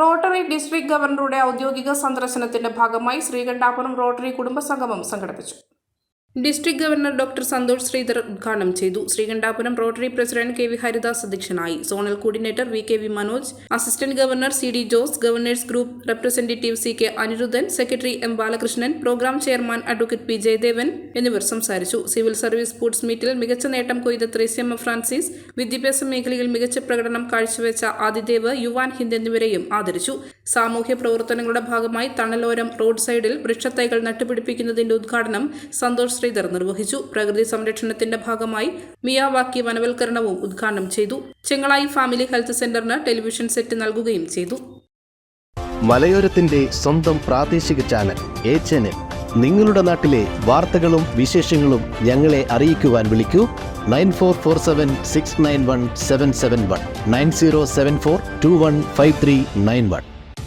Rotary district ഗവർണറുടെ ഔദ്യോഗിക സന്ദർശനത്തിന്റെ ഭാഗമായി ശ്രീകണ്ഠാപുരം റോട്ടറി കുടുംബസംഗമം സംഘടിപ്പിച്ചു. District governor doctor Santhosh Sridhar ഉദ്ഘാടനം ചെയ്തു. Sreekandapuram Rotary president K V Haridas അധ്യക്ഷനായി. Zonal coordinator V K V Manoj. Assistant governor C D Jose. Governor's group representative C K Anirudhan. Secretary M Balakrishnan. Programme chairman advocate P Jayadevan എന്നിവർ സംസാരിച്ചു. Civil service sports മീറ്റിൽ മികച്ച നേട്ടം കൊയ്ത Thresiamma Francis വിദ്യാഭ്യാസ മേഖലയിൽ മികച്ച പ്രകടനം കാഴ്ചവെച്ച ആദിദേവ് യുവാൻ ഹിന്ദ് എന്നിവരെയും ആദരിച്ചു. സാമൂഹ്യ പ്രവർത്തനങ്ങളുടെ ഭാഗമായി തണലോരം റോഡ് സൈഡിൽ വൃക്ഷത്തൈകൾ നട്ടുപിടിപ്പിക്കുന്നതിന്റെ ഉദ്ഘാടനം സന്തോഷ് ശ്രീധർ നിർവഹിച്ചു. പ്രകൃതി സംരക്ഷണത്തിന്റെ ഭാഗമായി മിയാവാക്കി വനവൽക്കരണവും ഉദ്ഘാടനം ചെയ്തു. ചെങ്ങളായി ഫാമിലി ഹെൽത്ത് സെന്ററിന് ടെലിവിഷൻ സെറ്റ് നൽകുകയും ചെയ്തു. മലയോരത്തിന്റെ സ്വന്തം പ്രാദേശിക ചാനൽ എ ചാനൽ. നിങ്ങളുടെ നാട്ടിലെ വാർത്തകളും വിശേഷങ്ങളും ഞങ്ങളെ അറിയിക്കുവാൻ വിളിക്കൂ. Nine four four seven six nine one seven seven one. Nine zero seven four two one five three nine one.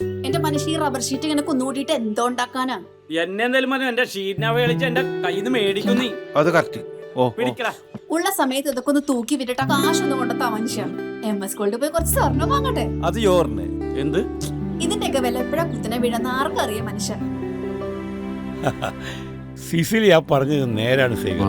എന്റെ മനുഷ്യ ഈ റബ്ബർ ഷീറ്റ് ഇങ്ങനെ കുന്നുകൂട്ടിയിട്ട് എന്തോ ഉണ്ടാക്കാനാ? എന്നെ എന്തായാലും മതി എന്റെ ഷീറ്റിനെ കളിച്ച് എന്റെ കയ്യിൽ നിന്ന് മേടിക്കും നീ. അത് കറക്റ്റ് ഓ ഓ. പിടിക്കടാ. ഉള്ള സമയത്ത് ഇതൊക്കെ ഒന്ന് തൂക്കി വിട്ടിട്ട് കാശ് കാശൊന്നും കൊണ്ടെത്താ മനുഷ്യ. എം എസ് ഗോൾഡ് പോയി കുറച്ച് സ്വർണം വാങ്ങട്ടെ? അത് യോറിന് എന്ത്? ഇതിന്റെയൊക്കെ വില എപ്പോഴാ കുത്തിനെ വീഴുന്ന ആർക്കറിയാം മനുഷ്യ. സിസിലി ആ പറഞ്ഞത് നേരാണ് സേവൻ